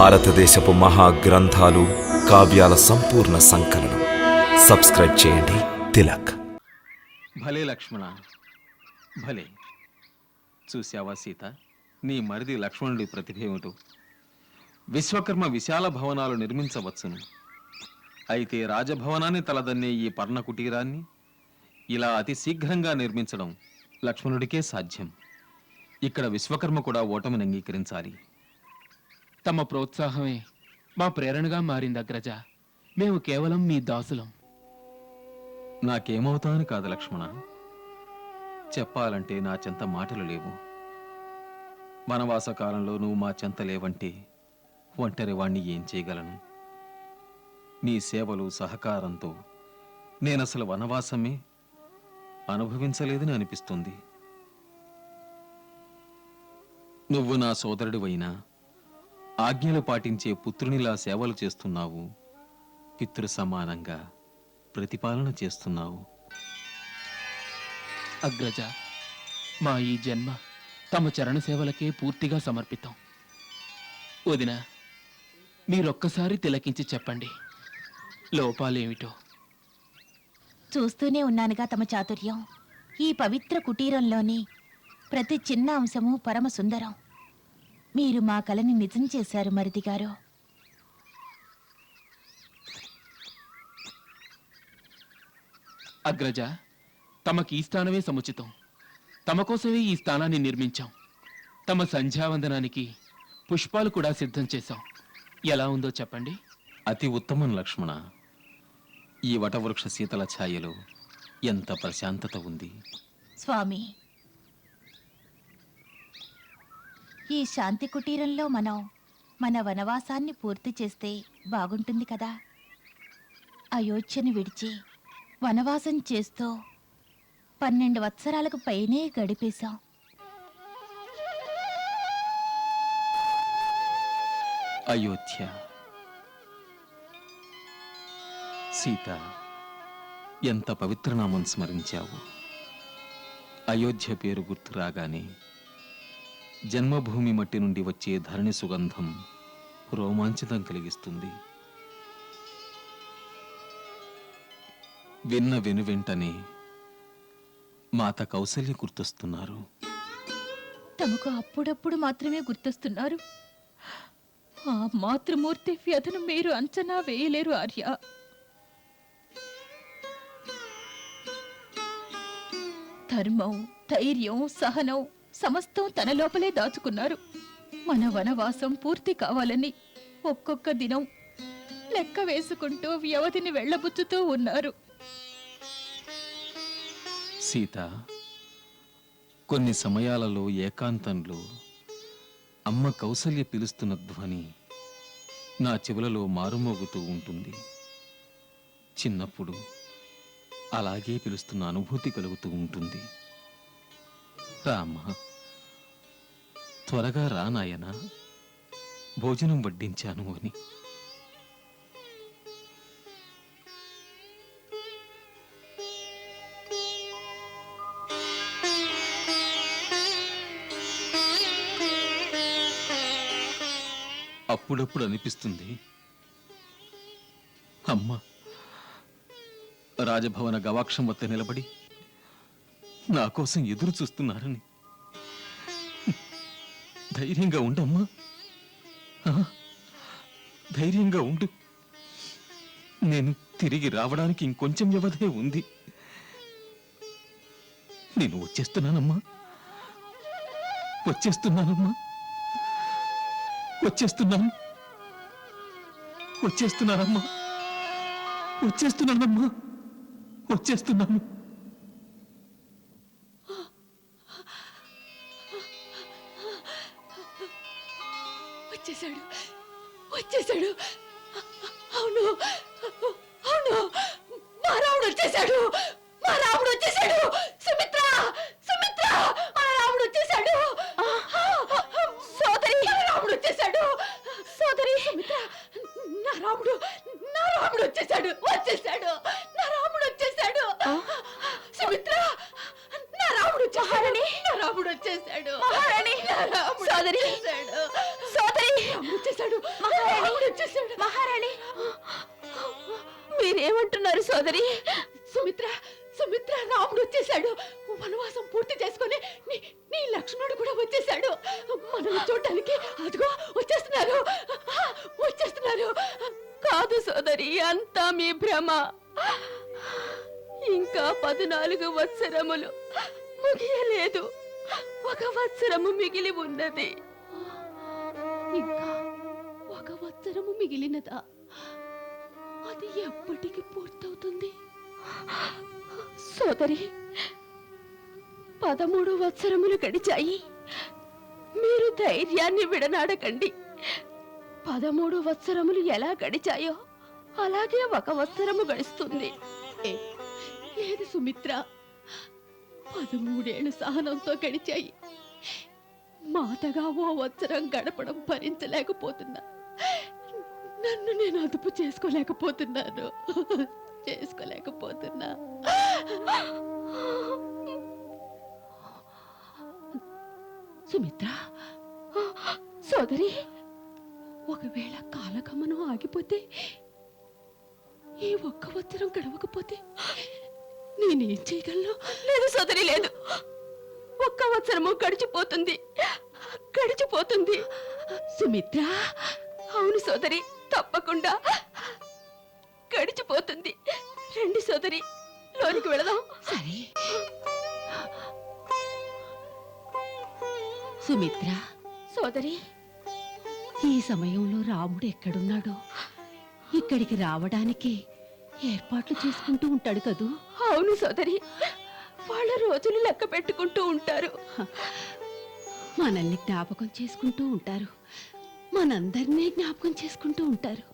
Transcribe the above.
భారతదేశపు మహా గ్రంథాలు కావ్యాల సంపూర్ణ సంకలనం. సబ్స్క్రైబ్ చేయండి. తిలక్. భలే లక్ష్మణ. భలే. చూశావా సీత? నీ మరిది లక్ష్మణుడి ప్రతిభ ఏమిటో? విశ్వకర్మ విశాల భవనాలు నిర్మించవచ్చును. అయితే రాజభవనాన్ని తలదన్నే ఈ పర్ణ కుటీరాన్ని ఇలా అతి శీఘ్రంగా నిర్మించడం లక్ష్మణుడికే సాధ్యం. ఇక్కడ విశ్వకర్మ కూడా ఓటమిని అంగీకరించాలి. తమ ప్రోత్సాహమే. మా ప్రేరణగా మారింది అగ్రజ మేము కేవలం మీ దాసులం. నాకేమవుతాను కాదు లక్ష్మణ. చెప్పాలంటే నా చెంత మాటలు లేవు. వనవాస కాలంలో నువ్వు మా చెంత లేవంటే ఒంటరి వాణ్ణి ఏం చేయగలను? నీ సేవలు సహకారంతో నేనసలు వనవాసమే అనుభవించలేదని అనిపిస్తుంది. నువ్వు నా సోదరుడివైనా ఆజ్ఞలు పాటించే పుత్రునిలా సేవలు చేస్తున్నావు. పితృ సమానంగా ప్రతిపాలన చేస్తున్నావు. అగ్రజ మా ఈ జన్మ తమ చరణ సేవలకే పూర్తిగా సమర్పితం. వదిన మీరొక్కసారి తిలకించి చెప్పండి. లోపాలేమిటో? చూస్తూనే ఉన్నానుగా తమ చాతుర్యం. ఈ పవిత్ర కుటీరంలోని ప్రతి చిన్న అంశము పరమ సుందరం. మీరు మా కలని నిజం చేశారు మరిది గారు. అగ్రజ తమకి ఈ స్థానమే సముచితం. తమ కోసమే ఈ స్థానాన్ని నిర్మించాం. తమ సంధ్యావందనానికి పుష్పాలు కూడా సిద్ధం చేశాం. ఎలా ఉందో చెప్పండి. అతి ఉత్తమం లక్ష్మణ. ఈ వటవృక్ష శీతల ఛాయలో ఎంత ప్రశాంతత ఉంది. స్వామి ఈ శాంతి కుటీరంలో మనం మన వనవాసాన్ని పూర్తి చేస్తే బాగుంటుంది కదా. అయోధ్యను విడిచి వనవాసం చేస్తూ పన్నెండు వత్సరాలకు పైనే గడిపేశాం. అయోధ్య. సీత ఎంత పవిత్ర నామం స్మరించావు. అయోధ్య పేరు గుర్తు రాగానే జన్మభూమి మట్టి నుండి వచ్చే ధరణి సుగంధం రోమాంచితం కలిగిస్తుంది. విన్న వెను వెంటనే మాత కౌశల్య గుర్తొస్తున్నారు. తమకు అప్పుడప్పుడు మాత్రమే గుర్తొస్తున్నారు. ఆ మాతృమూర్తి వ్యధను మీరు అంచనా వేయలేరు ఆర్య. ధర్మం ధైర్యం సహనం సమస్తం తన లోపలే దాచుకున్నారు. మన వనవాసం పూర్తి కావాలని ఒక్కొక్క దినం లెక్క వేసుకుంటూ వ్యవధిని వెళ్ళబుచ్చుతూ ఉన్నారు. సీత కొన్ని సమయాలలో ఏకాంతంలో అమ్మ కౌసల్య పిలుస్తున్న ధ్వని నా చెవులలో మారుమోగుతూ ఉంటుంది. చిన్నప్పుడు అలాగే పిలుస్తున్న అనుభూతి కలుగుతూ ఉంటుంది. రామ్మా త్వరగా రా నాయనా. భోజనం వడ్డించాను అని. అప్పుడప్పుడు అనిపిస్తుంది అమ్మ రాజభవన గవాక్షం వద్ద నిలబడి నా కోసం ఎదురు చూస్తున్నారని. ధైర్యంగా ఉండమ్మా. ధైర్యంగా ఉండు. నేను తిరిగి రావడానికి ఇంకొంచెం వ్యవధే ఉంది. నేను వచ్చేస్తున్నానమ్మా. వచ్చేస్తున్నానమ్మా. వచ్చేస్తున్నాను. వచ్చేస్తున్నానమ్మా. వచ్చేస్తున్నానమ్మా. వచ్చేస్తున్నాను. వచ్చేసాడు వచ్చేసాడు అవును. అవును. మా రాముడు వచ్చేసాడు మా రాముడు వచ్చేసాడు సుమిత్ర! సుమిత్ర! మా రాముడు వచ్చేసాడు సోదరి! రాముడు వచ్చేసాడు సోదరి సుమిత్ర! నా రాముడు నా రాముడు వచ్చేసాడు వచ్చేసాడు నా రాముడు వచ్చేసాడు సుమిత్ర! నా రాముడు వచ్చేసాడు నా రాముడు వచ్చేసాడు మహారాణి! నా రాముడు సోదరి! వచ్చేసాడు సోదరి! రాముడు వచ్చేసాడు. వచ్చేసాడు. మహారాణి. మీరేమంటున్నారు సోదరి? సుమిత్ర సుమిత్ర రాముడు వచ్చేసాడు. వనవాసం పూర్తి చేసుకొని నీ నీ లక్ష్మణుడు కూడా వచ్చేసాడు. మనం చూడటానికి అదిగో వచ్చేస్తున్నారు. వచ్చేస్తున్నారు. కాదు సోదరి అంతా మీ భ్రమ. ఇంకా పద్నాలుగు వత్సరములు ముగియలేదు. ఒక వత్సరము మిగిలి ఉన్నది. ఇంకా ఒక వత్సరము మిగిలినదా? అది ఎప్పటికి పూర్తవుతుంది? సోదరి పదమూడు వత్సరములు గడిచాయి. మీరు ధైర్యాన్ని విడనాడకండి. పదమూడు వత్సరములు ఎలా గడిచాయో అలాగే ఒక వత్సరము గడుస్తుంది ఏది సుమిత్ర? పదమూడేళ్ళు సహనంతో గడిచాయి. మాతగా ఓ వత్సరం గడపడం భరించలేకపోతున్నా. నన్ను నేను అదుపు చేసుకోలేకపోతున్నాను. చేసుకోలేకపోతున్నా. సుమిత్ర సోదరి ఒకవేళ కాలగమనం ఆగిపోతే ఈ ఒక్క వత్సరం గడవకపోతే నేనేం చేయగలను? లేదు సోదరి లేదు. ఒక్క వత్సరము గడిచిపోతుంది. గడిచిపోతుంది. సుమిత్ర అవును సోదరి తప్పకుండా. గడిచిపోతుంది. రండి సోదరి లోనికి వెళదాం. సరే. సుమిత్ర. సోదరి. ఈ సమయంలో రాముడు ఎక్కడున్నాడో? ఇక్కడికి రావడానికి ఏర్పాట్లు చేసుకుంటూ ఉంటాడు కదూ? అవును సోదరి. వాళ్ళ రోజులు లెక్క పెట్టుకుంటూ ఉంటారు. మనల్ని జ్ఞాపకం చేసుకుంటూ ఉంటారు. మనందరినీ జ్ఞాపకం చేసుకుంటూ ఉంటారు.